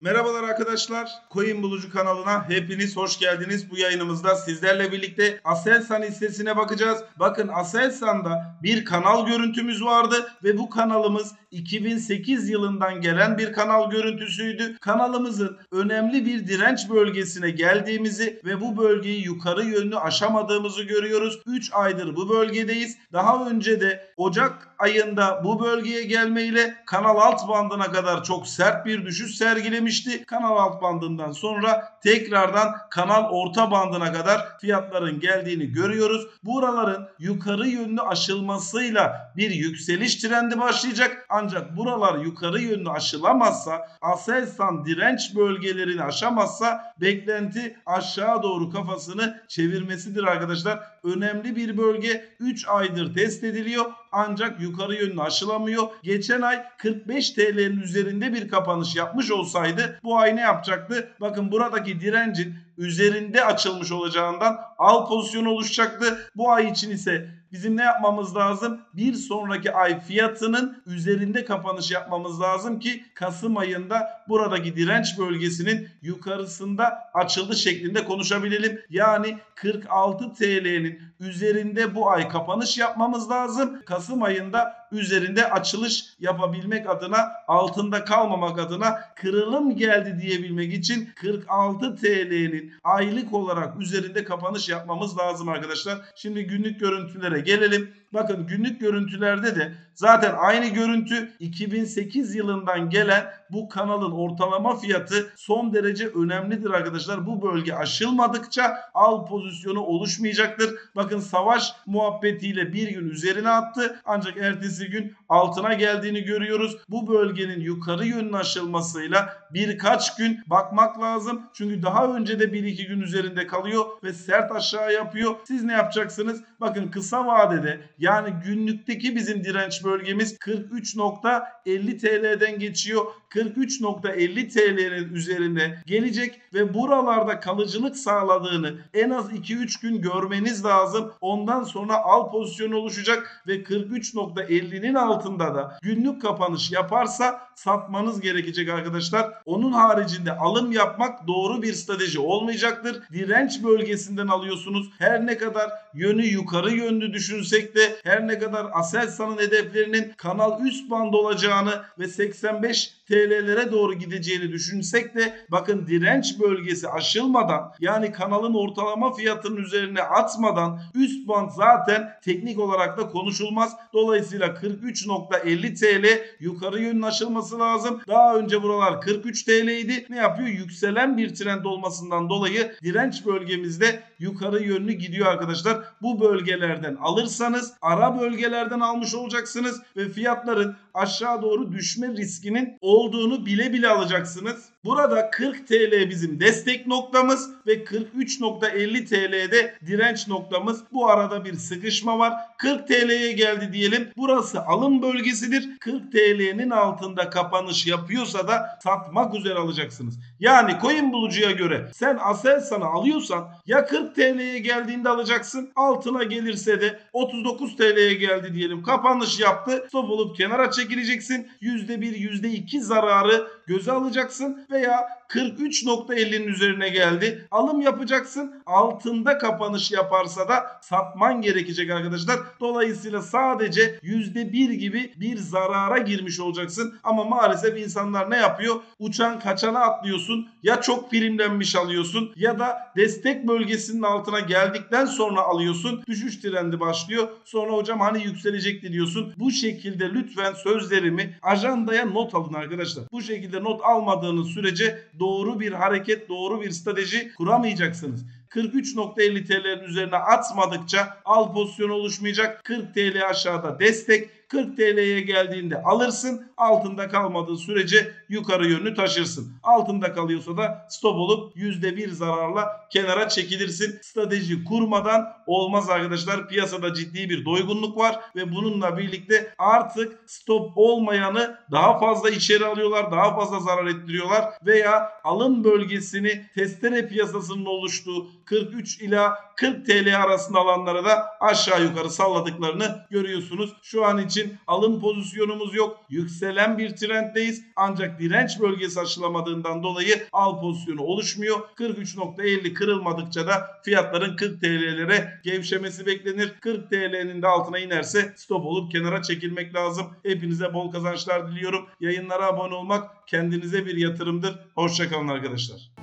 Merhabalar arkadaşlar. Coin Bulucu kanalına hepiniz hoş geldiniz. Bu yayınımızda sizlerle birlikte Aselsan hissesine bakacağız. Bakın Aselsan'da bir kanal görüntümüz vardı ve bu kanalımız 2008 yılından gelen bir kanal görüntüsüydü. Kanalımızın önemli bir direnç bölgesine geldiğimizi ve bu bölgeyi yukarı yönlü aşamadığımızı görüyoruz. 3 aydır bu bölgedeyiz. Daha önce de Ocak ayında bu bölgeye gelmeyle kanal alt bandına kadar çok sert bir düşüş sergilemişti. Kanal alt bandından sonra tekrardan kanal orta bandına kadar fiyatların geldiğini görüyoruz. Buraların yukarı yönlü aşılmasıyla bir yükseliş trendi başlayacak. Ancak buralar yukarı yönlü aşılamazsa, Aselsan direnç bölgelerini aşamazsa beklenti aşağı doğru kafasını çevirmesidir arkadaşlar. Önemli bir bölge 3 aydır test ediliyor ancak yukarı yönlü aşılamıyor. Geçen ay 45 TL'nin üzerinde bir kapanış yapmış olsaydı bu ay ne yapacaktı? Bakın buradaki direncin üzerinde açılmış olacağından al pozisyonu oluşacaktı. Bu ay için ise bizim ne yapmamız lazım? Bir sonraki ay fiyatının üzerinde kapanış yapmamız lazım ki Kasım ayında buradaki direnç bölgesinin yukarısında açıldı şeklinde konuşabilelim. Yani 46 TL'nin üzerinde bu ay kapanış yapmamız lazım. Kasım ayında üzerinde açılış yapabilmek adına altında kalmamak adına kırılım geldi diyebilmek için 46 TL'nin aylık olarak üzerinde kapanış yapmamız lazım arkadaşlar. Şimdi günlük görüntülere gelelim. Bakın günlük görüntülerde de zaten aynı görüntü 2008 yılından gelen bu kanalın ortalama fiyatı son derece önemlidir arkadaşlar. Bu bölge aşılmadıkça al pozisyonu oluşmayacaktır. Bakın savaş muhabbetiyle bir gün üzerine attı ancak ertesi gün altına geldiğini görüyoruz. Bu bölgenin yukarı yönlü aşılmasıyla birkaç gün bakmak lazım. Çünkü daha önce de 1-2 gün üzerinde kalıyor ve sert aşağı yapıyor. Siz ne yapacaksınız? Bakın kısa vadede yani günlükteki bizim direnç bölgemiz 43.50 TL'den geçiyor. 43.50 TL'nin üzerine gelecek ve buralarda kalıcılık sağladığını en az 2-3 gün görmeniz lazım. Ondan sonra al pozisyonu oluşacak ve 43.50'nin altında da günlük kapanış yaparsa satmanız gerekecek arkadaşlar. Onun haricinde alım yapmak doğru bir strateji olmayacaktır. Direnç bölgesinden alıyorsunuz. Her ne kadar yönü yukarı yönlü düşünsek de her ne kadar Aselsan'ın hedeflerinin kanal üst band olacağını ve 85 TL'lere doğru gideceğini düşünsek de bakın direnç bölgesi aşılmadan yani kanalın ortalama fiyatının üzerine atmadan üst band zaten teknik olarak da konuşulmaz. Dolayısıyla 43.50 TL yukarı yönün aşılması lazım. Daha önce buralar 43 TL idi. Ne yapıyor? Yükselen bir trend olmasından dolayı direnç bölgemizde yukarı yönlü gidiyor arkadaşlar. Bu bölgelerden alırsanız ara bölgelerden almış olacaksınız ve fiyatların aşağı doğru düşme riskinin olduğunu bile bile alacaksınız. Burada 40 TL bizim destek noktamız ve 43.50 TL'de direnç noktamız. Bu arada bir sıkışma var. 40 TL'ye geldi diyelim. Burası alım bölgesidir. 40 TL'nin altında kapanış yapıyorsa da satmak üzere alacaksınız. Yani coin bulucuya göre sen Aselsan'ı alıyorsan ya 40 TL'ye geldiğinde alacaksın. Altına gelirse de 39 TL'ye geldi diyelim. Kapanış yaptı. Stop olup kenara çekileceksin. %1 %2 zararı göze alacaksın veya 43.50'nin üzerine geldi. Alım yapacaksın. Altında kapanış yaparsa da satman gerekecek arkadaşlar. Dolayısıyla sadece %1 gibi bir zarara girmiş olacaksın. Ama maalesef insanlar ne yapıyor? Uçan kaçana atlıyorsun. Ya çok primlenmiş alıyorsun ya da destek bölgesinin altına geldikten sonra alıyorsun. Düşüş trendi başlıyor. Sonra hocam hani yükselecekti diyorsun. Bu şekilde lütfen sözlerimi ajandaya not alın arkadaşlar. Bu şekilde not almadığınız sürece doğru bir hareket, doğru bir strateji kuramayacaksınız. 43.50 TL'nin üzerine atmadıkça al pozisyonu oluşmayacak. 40 TL aşağıda destek. 40 TL'ye geldiğinde alırsın. Altında kalmadığı sürece yukarı yönlü taşırsın. Altında kalıyorsa da stop olup %1 zararla kenara çekilirsin. Strateji kurmadan olmaz arkadaşlar. Piyasada ciddi bir doygunluk var ve bununla birlikte artık stop olmayanı daha fazla içeri alıyorlar. Daha fazla zarar ettiriyorlar veya alım bölgesini testere piyasasının oluştuğu 43 ila 40 TL arasında alanlara da aşağı yukarı salladıklarını görüyorsunuz. Şu an için alım pozisyonumuz yok. Yükselen bir trenddeyiz. Ancak direnç bölgesi aşılamadığından dolayı al pozisyonu oluşmuyor. 43.50 kırılmadıkça da fiyatların 40 TL'lere gevşemesi beklenir. 40 TL'nin de altına inerse stop olup kenara çekilmek lazım. Hepinize bol kazançlar diliyorum. Yayınlara abone olmak kendinize bir yatırımdır. Hoşçakalın arkadaşlar.